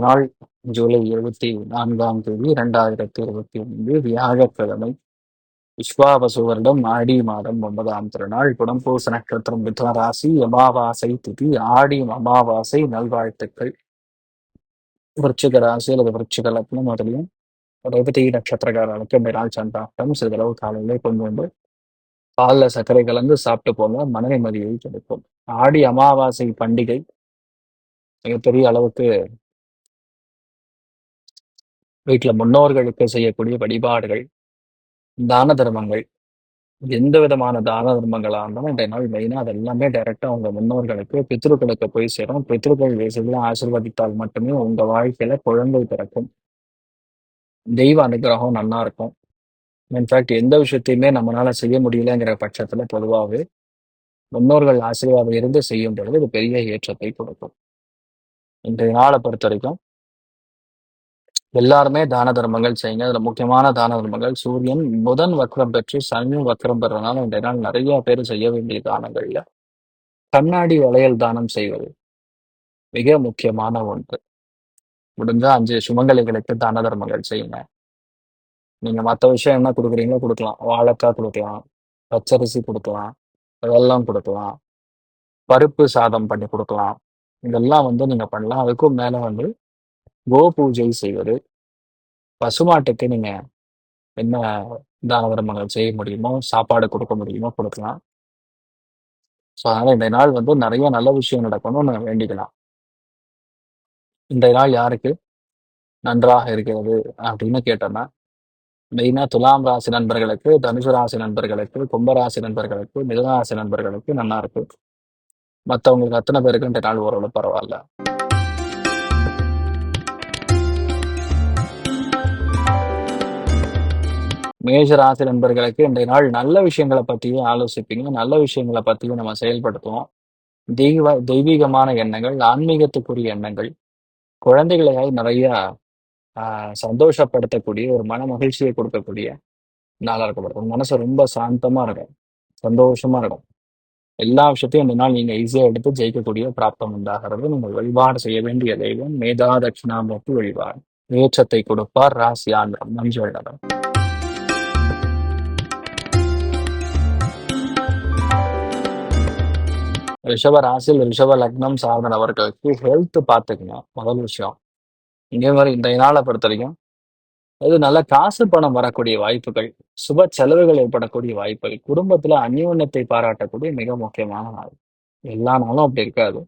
இன்றைய நாள் ஜூலை இருபத்தி நான்காம் தேதி இரண்டாயிரத்தி இருபத்தி ஒன்று வியாழக்கிழமை விஸ்வாபசு வருடம் ஆடி மாதம் ஒன்பதாம் திருநாள். புடம்பூச நட்சத்திரம் மிதுன ராசி அமாவாசை திதி ஆடி அமாவாசை நல்வாழ்த்துக்கள். விருச்சிக ராசி அல்லது விருச்சிக லக்னம் அதுலையும் ரேவதி நட்சத்திரக்காரர்களுக்கு இந்த நாள் சந்தாட்டம் சிறிதளவு காலையிலே கொண்டு வந்து பாலில் சர்க்கரை கலந்து சாப்பிட்டு போங்க மன நிம்மதியை கிடைக்கும். ஆடி அமாவாசை பண்டிகை மிகப்பெரிய அளவுக்கு வீட்டில் முன்னோர்களுக்கு செய்யக்கூடிய வழிபாடுகள் தான தர்மங்கள் எந்த விதமான தான தர்மங்களாக இருந்தாலும் இன்றைய நாள் மெயினாக அது எல்லாமே டைரெக்டாக உங்கள் முன்னோர்களுக்கு பித்ருக்களுக்கு போய் சேரும். பித்ருக்கள் வேசையில் ஆசிர்வதித்தால் மட்டுமே உங்கள் வாழ்க்கையில குழந்தை பிறக்கும். தெய்வ அனுகிரகம் நன்னா இருக்கும். இன்ஃபேக்ட் எந்த விஷயத்தையுமே நம்மளால செய்ய முடியலங்கிற பட்சத்துல பொதுவாகவே முன்னோர்கள் ஆசீர்வாதம் இருந்து செய்யும் பொழுது இது பெரிய ஏற்றத்தை கொடுக்கும். இன்றைய நாளை பொறுத்த வரைக்கும் எல்லாருமே தான தர்மங்கள் செய்யுங்க. அதுல முக்கியமான தான தர்மங்கள் சூரியன் புதன் வக்ரம் பெற்று சனியும் வக்ரம் பெறனால இந்த நாள் நிறைய பேர் செய்ய வேண்டிய தானங்கள்ல. கண்ணாடி வளையல் தானம் செய்வது மிக முக்கியமான ஒன்று. முடிஞ்சா அஞ்சு சுமங்கலிகளுக்கு தான தர்மங்கள் செய்யுங்க. நீங்க மற்ற விஷயம் என்ன கொடுக்குறீங்களோ கொடுக்கலாம். வாழைக்காய் கொடுக்கலாம் பச்சரிசி கொடுக்கலாம் வெல்லம் கொடுக்கலாம் பருப்பு சாதம் பண்ணி கொடுக்கலாம். இதெல்லாம் வந்து நீங்க பண்ணலாம். அதுக்கும் மேல வந்து கோ பூஜை செய்வது பசுமாட்டுக்கு நீங்க என்ன தான தர்மங்கள் செய்ய முடியுமோ சாப்பாடு கொடுக்க முடியுமோ கொடுக்கலாம். ஸோ அதனால இந்த நாள் வந்து நிறைய நல்ல விஷயம் நடக்கணும்னு வேண்டிக்கலாம். இந்த நாள் யாருக்கு நன்றாக இருக்கிறது அப்படின்னு கேட்டோம்னா மெயினா துலாம் ராசி நண்பர்களுக்கு தனுசு ராசி நண்பர்களுக்கு கும்பராசி நண்பர்களுக்கு மிதனராசி நண்பர்களுக்கு நல்லா இருக்கு. மற்றவங்களுக்கு அத்தனை பேருக்கு இந்த நாள் ஓரளவு பரவாயில்ல. மேஜர் ராசி நண்பர்களுக்கு இன்றைய நாள் நல்ல விஷயங்களை பற்றியும் ஆலோசிப்பீங்க. நல்ல விஷயங்களை பத்தியும் நம்ம செயல்படுத்துவோம். தெய்வ தெய்வீகமான எண்ணங்கள் ஆன்மீகத்துக்குரிய எண்ணங்கள் குழந்தைகளையால் நிறைய ஆஹ் சந்தோஷப்படுத்தக்கூடிய ஒரு மன மகிழ்ச்சியை கொடுக்கக்கூடிய நாளாக இருக்கப்படுது மனசு ரொம்ப சாந்தமா இருக்கும். சந்தோஷமா இருக்கும். எல்லா விஷயத்தையும் இந்த நாள் நீங்க ஈஸியா எடுத்து ஜெயிக்கக்கூடிய பிராப்தம் உண்டாகிறது. நீங்கள் வழிபாடு செய்ய வேண்டிய தெய்வம் மேதா தட்சிணாமூர்த்தி வழிபாடு. ஏற்றத்தை கொடுப்பார் ராசி ஆந்திரம் மஞ்சள் நிறம் ரிஷப ராசியில் ரிஷப லக்னம் சார்ந்த நபர்களுக்கு ஹெல்த் பார்த்துக்கணும் முதல் விஷயம். இதே மாதிரி இந்த நாளை பொறுத்த வரைக்கும் அது நல்ல காசு பணம் வரக்கூடிய வாய்ப்புகள் சுப செலவுகள் ஏற்படக்கூடிய வாய்ப்புகள் குடும்பத்துல அந்யோன்யத்தை பாராட்டக்கூடிய மிக முக்கியமான நாள். எல்லா நாளும் அப்படி இருக்காது.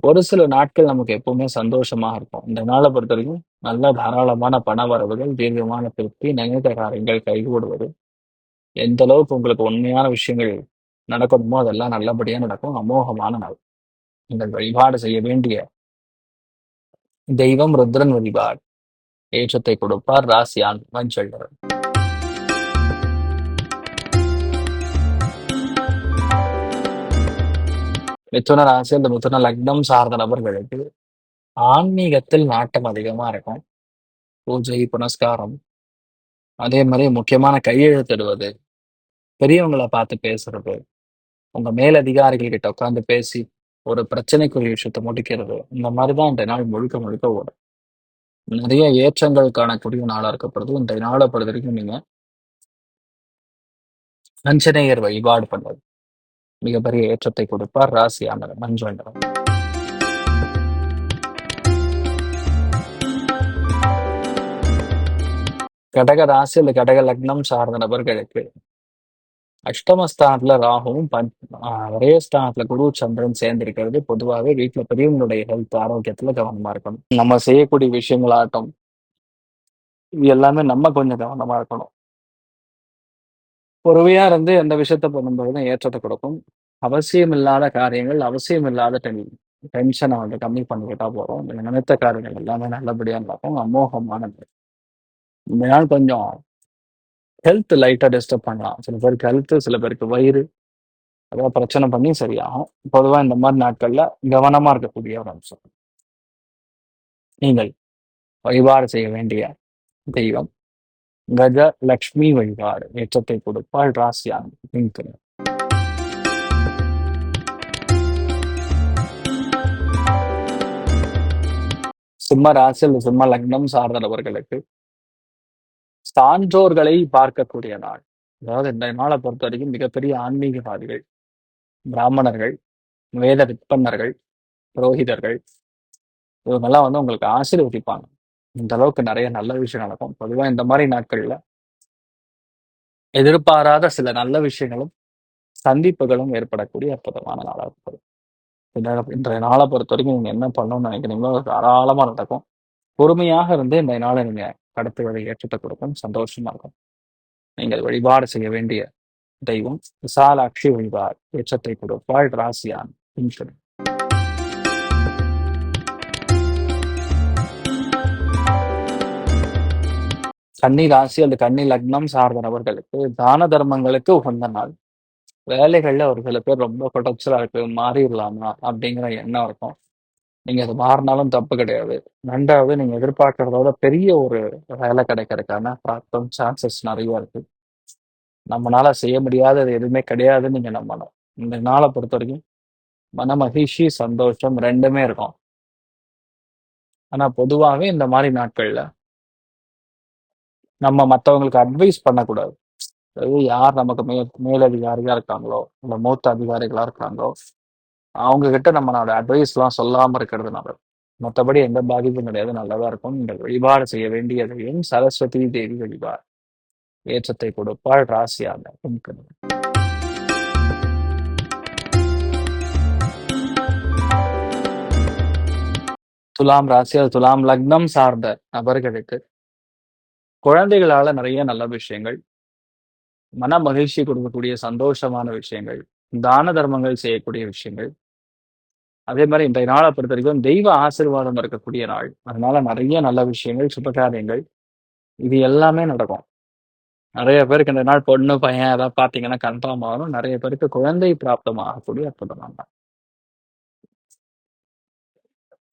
ஒரு சில நாட்கள் நமக்கு எப்பவுமே சந்தோஷமா இருக்கும். இந்த நாளை பொறுத்த வரைக்கும் நல்ல தாராளமான பண வரவுகள் தீர்க்கமான திருப்தி நினைத்த காரியங்கள் கைகூடுவது. எந்த அளவுக்கு உங்களுக்கு உண்மையான விஷயங்கள் நடக்கணுமோ அதெல்லாம் நல்லபடியா நடக்கும். அமோகமான நாள். நீங்கள் வழிபாடு செய்ய வேண்டிய தெய்வம் ருத்ரன் வழிபாடு. ஏற்றத்தை கொடுப்பார் ராசியான் மஞ்சள். நிறம். மிதுன ராசி அந்த மிதுன லக்னம் சார்ந்த நபர்களுக்கு ஆன்மீகத்தில் நாட்டம் அதிகமா இருக்கும். பூஜை புனஸ்காரம். அதே மாதிரி முக்கியமான கையெழுத்திடுவது. பெரியவங்களை பார்த்து பேசுறது. உங்க மேலதிகாரிகள் கிட்ட உட்காந்து பேசி ஒரு பிரச்சனைக்குரிய விஷயத்தை முடிக்கிறது இந்த மாதிரிதான் இந்த நாள் முழுக்க முழுக்க ஓடும். நிறைய ஏற்றங்கள் காணக்கூடிய நாளா இருக்கப்படுது. இந்த நாளை பொறுத்த வரைக்கும் நீங்க ஆஞ்சநேயர் வழிபாடு பண்ணது மிகப்பெரிய ஏற்றத்தை கொடுப்பார். ராசியானவர் மஞ்சள் நிறம் கடக ராசி அல்லது கடக லக்னம் சார்ந்த நபர்களுக்கு அஷ்டமஸ்தானத்துல ராகுவும் பஞ் ஆஹ் ஒரே ஸ்தானத்துல குரு சந்திரன் சேர்ந்து இருக்கிறது பொதுவாகவே வீட்டுல பெரியவங்களுடைய ஹெல்த் ஆரோக்கியத்துல கவனமா இருக்கணும். நம்ம செய்யக்கூடிய விஷயங்களாகட்டும் இது எல்லாமே நம்ம கொஞ்சம் கவனமா இருக்கணும். பொறுமையா இருந்து எந்த விஷயத்த பண்ணும்போது ஏற்றத்தை கொடுக்கும். அவசியம் இல்லாத காரியங்கள் அவசியம் இல்லாத டென் டென்ஷனை வந்து கம்மி பண்ணிக்கிட்டா போறோம் நினைத்த காரியங்கள் எல்லாமே நல்லபடியா நடக்கும். அமோகமானது. இந்த நாள் கொஞ்சம் ஹெல்த் லைட்டாக டிஸ்டர்ப் பண்ணலாம். சில பேருக்கு ஹெல்த்து சில பேருக்கு வயிறு. அதெல்லாம் பிரச்சனை பண்ணி சரியாகும். பொதுவாக இந்த மாதிரி நாட்களில் கவனமா இருக்கக்கூடிய ஒரு அம்சம் நீங்கள் வழிபாடு செய்ய வேண்டிய தெய்வம். கஜ லக்ஷ்மி வழிபாடு. ஏற்றத்தை கொடுப்பாள் ராசியான். பிங்க் சிம்ம ராசி அல்லது சிம்ம லக்னம் சார்ந்தவர்களுக்கு சான்றோர்களை பார்க்கக்கூடிய நாள். அதாவது இந்த நாளை பொறுத்த வரைக்கும் மிகப்பெரிய ஆன்மீகவாதிகள் பிராமணர்கள் வேத விற்பன்னர்கள் புரோகிதர்கள் இவங்கெல்லாம் வந்து உங்களுக்கு ஆசீர்வதிப்பாங்க. இந்த அளவுக்கு நிறைய நல்ல விஷயம் நடக்கும். பொதுவா இந்த மாதிரி நாட்கள்ல எதிர்பாராத சில நல்ல விஷயங்களும் சந்திப்புகளும் ஏற்படக்கூடிய அற்புதமான நாளாக இருக்கும். இந்த இன்றைய நாளை பொறுத்த வரைக்கும் நீங்க என்ன பண்ணணும்னு நினைக்கிறீங்களோ அது தாராளமா நடக்கும். பொறுமையாக இருந்து இந்த நாளை நீங்க கடத்துவதை ஏற்றத்தை கொடுக்கும் சந்தோஷமா இருக்கும். நீங்கள் வழிபாடு செய்ய வேண்டிய தெய்வம் விசாலாட்சி வழிபாடு ஏற்றத்தை கொடுப்பாள் ராசியான் பின்சன் கன்னி ராசி அல்லது கன்னி லக்னம் சார்ந்த நபர்களுக்கு தான தர்மங்களுக்கு உகந்த நாள். வேலைகள்ல ஒரு சில பேர் ரொம்ப குடைச்சலா இருக்கு மாறிடலாமா அப்படிங்கிற எண்ணம் இருக்கும். நீங்க அது மாறினாலும் தப்பு கிடையாது. ரெண்டாவது நீங்க எதிர்பார்க்கறதோட பெரிய ஒரு வேலை கிடைக்கிறதுக்கான பிராப்தம் சான்சஸ் நிறைய இருக்கு. நம்மளால செய்ய முடியாதது எதுவுமே கிடையாதுன்னு நீங்க நம்பணும். இந்த நாளை பொறுத்த வரைக்கும் மன மகிழ்ச்சி சந்தோஷம் ரெண்டுமே இருக்கும். ஆனா பொதுவாகவே இந்த மாதிரி நாட்கள்ல நம்ம மத்தவங்களுக்கு அட்வைஸ் பண்ணக்கூடாது. அதாவது யார் நமக்கு மேல் மேலதிகாரியா இருக்காங்களோ இல்ல மூத்த அதிகாரிகளா இருக்காங்களோ அவங்க கிட்ட நம்மளோட அட்வைஸ் எல்லாம் சொல்லாம இருக்கிறது நல்லது மற்றபடி எந்த பாதிப்பும் கிடையாது. நல்லதா இருக்கும். நீங்கள் வழிபாடு செய்ய வேண்டியதையும் சரஸ்வதி தேவி வழிபாடு. ஏற்றத்தை கொடுப்பாள் ராசியாக துலாம் ராசி அது துலாம் லக்னம் சார்ந்த நபர்களுக்கு குழந்தைகளால நிறைய நல்ல விஷயங்கள் மன மகிழ்ச்சி கொடுக்கக்கூடிய சந்தோஷமான விஷயங்கள் தான தர்மங்கள் செய்யக்கூடிய விஷயங்கள் அதே மாதிரி இன்றைய நாளை பொறுத்த வரைக்கும் தெய்வ ஆசீர்வாதம் இருக்கக்கூடிய நாள். அதனால நிறைய நல்ல விஷயங்கள் சுபகாரியங்கள் இது எல்லாமே நடக்கும். நிறைய பேருக்கு இந்த நாள் பொண்ணு பையன் ஏதாவது பார்த்தீங்கன்னா கன்ஃபார்ம் ஆகணும். நிறைய பேருக்கு குழந்தை பிராப்தம் ஆகக்கூடிய அற்புதமான நாள்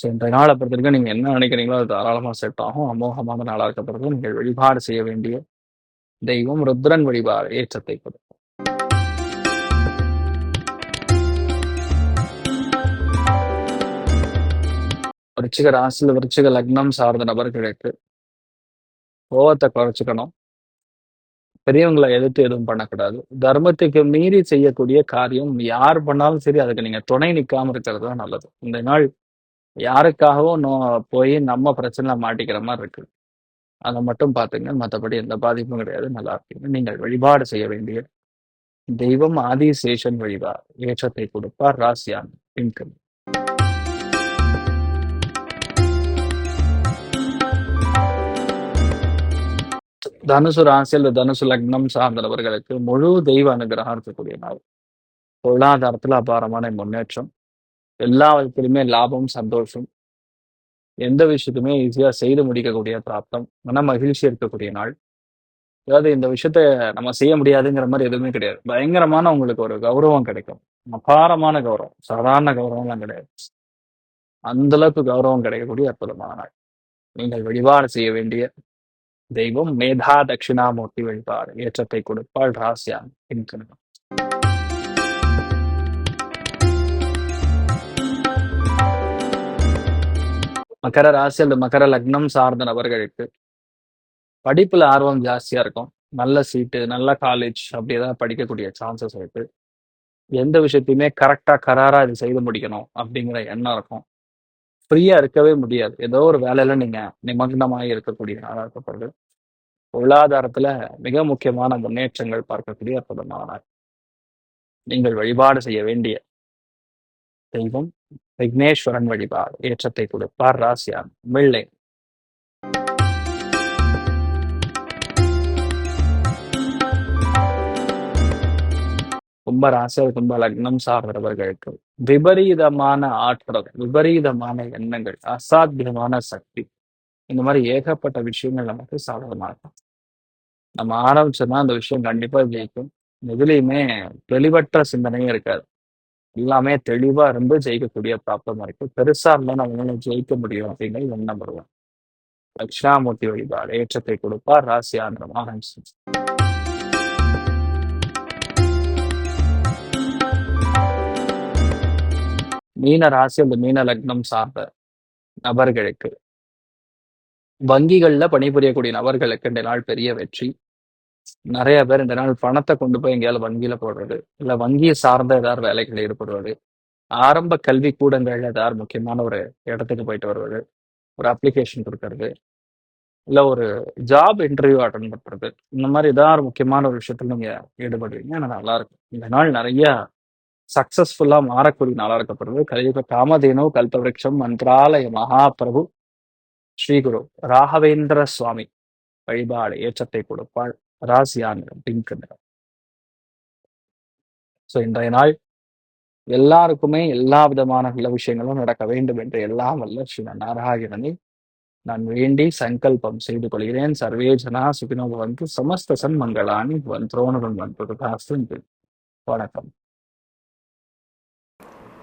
ஸோ இன்றைய நாளை பொறுத்த வரைக்கும் நீங்க என்ன நினைக்கிறீங்களோ அது தாராளமா செட் ஆகும். அமோகமான நாளாக இருக்கப்படுறது நீங்கள் வழிபாடு செய்ய வேண்டிய தெய்வம் ருத்ரன் வழிபாடு ஏற்றத்தை கொடுக்கும். விருச்சிக ராசியில் விருச்சிக லக்னம் சார்ந்த நபர்களுக்கு கோவத்தை குறைச்சிக்கணும் பெரியவங்களை எதிர்த்து எதுவும் பண்ணக்கூடாது தர்மத்துக்கு மீறி செய்யக்கூடிய காரியம் யார் பண்ணாலும் சரி அதுக்கு நீங்க துணை நிற்காம இருக்கிறது தான் நல்லது இந்த நாள் யாருக்காகவும் நோ போய் நம்ம பிரச்சனை மாட்டிக்கிற மாதிரி இருக்கு அதை மட்டும் பார்த்துங்க மற்றபடி எந்த பாதிப்பும் கிடையாது நல்லா இருக்கீங்க நீங்கள் வழிபாடு செய்ய வேண்டிய தெய்வம் ஆதிசேஷன் வழிபாடு ஏற்றத்தை கொடுப்பார் ராசியான் பின்கல் தனுசு ராசி அல்லது தனுசு லக்னம் சார்ந்தவர்களுக்கு முழு தெய்வ அனுகிரகம் இருக்கக்கூடிய நாள் பொருளாதாரத்துல அபாரமான முன்னேற்றம். எல்லா விதத்திலுமே லாபம் சந்தோஷம். எந்த விஷயத்துமே ஈஸியா செய்து முடிக்கக்கூடிய பிராப்தம். மன மகிழ்ச்சி இருக்கக்கூடிய நாள். அதாவது இந்த விஷயத்த நம்ம செய்ய முடியாதுங்கிற மாதிரி எதுவுமே கிடையாது. பயங்கரமான உங்களுக்கு ஒரு கௌரவம் கிடைக்கும். அபாரமான கௌரவம். சாதாரண கௌரவம்லாம் கிடையாது. அந்த அளவுக்கு கௌரவம் கிடைக்கக்கூடிய அற்புதமான நாள். நீங்கள் வழிபாடு செய்ய வேண்டிய தெய்வம் மேதா தட்சிணாமூர்த்தி வழிபாடு. ஏற்றத்தை கொடுப்பாள் ராசியான். பின்கணும் மகர ராசி அல்லது மகர லக்னம் சார்ந்த நபர்களுக்கு படிப்புல ஆர்வம் ஜாஸ்தியா இருக்கும். நல்ல சீட்டு நல்ல காலேஜ் அப்படி ஏதாவது படிக்கக்கூடிய சான்சஸ் இருக்கு. எந்த விஷயத்தையுமே கரெக்டா, கராரா இது செய்து முடிக்கணும் அப்படிங்கிற எண்ணம் இருக்கும். ஃப்ரீயா இருக்கவே முடியாது. ஏதோ ஒரு வேலையில நீங்க நிமக்னமாகி இருக்கக்கூடிய நாளா இருக்கப்படுது. பொருளாதாரத்துல மிக முக்கியமான முன்னேற்றங்கள் பார்க்கக்கூடிய அற்புதமான நீங்கள் வழிபாடு செய்ய வேண்டிய தெய்வம் விக்னேஸ்வரன் வழிபாடு ஏற்றத்தை கொடுப்பார் ராசியான் மில்லை கும்ப ராசி கும்ப லக்னம் சார்ந்தவர்களுக்கு விபரீதமான ஆற்றல் விபரீதமான எண்ணங்கள் அசாத்தியமான சக்தி. இந்த மாதிரி ஏகப்பட்ட விஷயங்கள் நமக்கு சாதகமாக இருக்கும். நம்ம ஆரம்பிச்சோம்னா அந்த விஷயம் கண்டிப்பா ஜெயிக்கும். எதுலேயுமே தெளிவற்ற சிந்தனையும் இருக்காது. எல்லாமே தெளிவா இருந்து ஜெயிக்கக்கூடிய பிராப்தமா இருக்கு. பெருசா இருந்தா நம்மளால ஜெயிக்க முடியும் அப்படிங்கிறது எண்ணம் வருவோம் தட்சிணாமூர்த்தி வழிபாடு ஏற்றத்தை கொடுப்பார் ராசி ஆந்திரம் ஆரம்பிச்சு மீன ராசி அந்த மீன லக்னம் சார்ந்த நபர்களுக்கு. வங்கிகள்ல பணிபுரியக்கூடிய நபர்களுக்கு இந்த நாள் பெரிய வெற்றி. நிறைய பேர் இந்த நாள் பணத்தை கொண்டு போய் எங்கேயாவது வங்கியில போடுறது இல்ல வங்கியை சார்ந்த ஏதாவது வேலைகள் ஈடுபடுவது ஆரம்ப கல்வி கூடங்கள்ல ஏதாவது முக்கியமான ஒரு இடத்துக்கு போயிட்டு வருவது ஒரு அப்ளிகேஷன் கொடுக்கறது இல்ல ஒரு ஜாப் இன்டர்வியூ அட்டன் பண்றது. இந்த மாதிரி ஏதாவது முக்கியமான ஒரு விஷயத்துல நீங்க ஈடுபடுவீங்க ஆனா நல்லா இருக்கும். இந்த நாள் நிறைய சக்சஸ்ஃபுல்லா மாறக்கூடிய நாளா இருக்கப்படுது கலியுக காமதேனோ கல்பவருஷம் மந்திராலய மகாபிரபு ஸ்ரீகுரு ராகவேந்திர சுவாமி. வழிபாடு ஏற்றத்தை கொடுப்பாள். ராசியான் பிங்க் நிறம். ஸோ இன்றைய நாள் எல்லாருக்குமே எல்லா விதமான நல்ல விஷயங்களும் நடக்க வேண்டும் என்று எல்லாம் வல்ல ஸ்ரீ நாராயணனை நான் வேண்டி சங்கல்பம் செய்து கொள்கிறேன். சர்வே ஜனா சுகினோ வந்து சமஸ்த சன்மங்களானி வந்தோணுடன் வந்து வணக்கம்.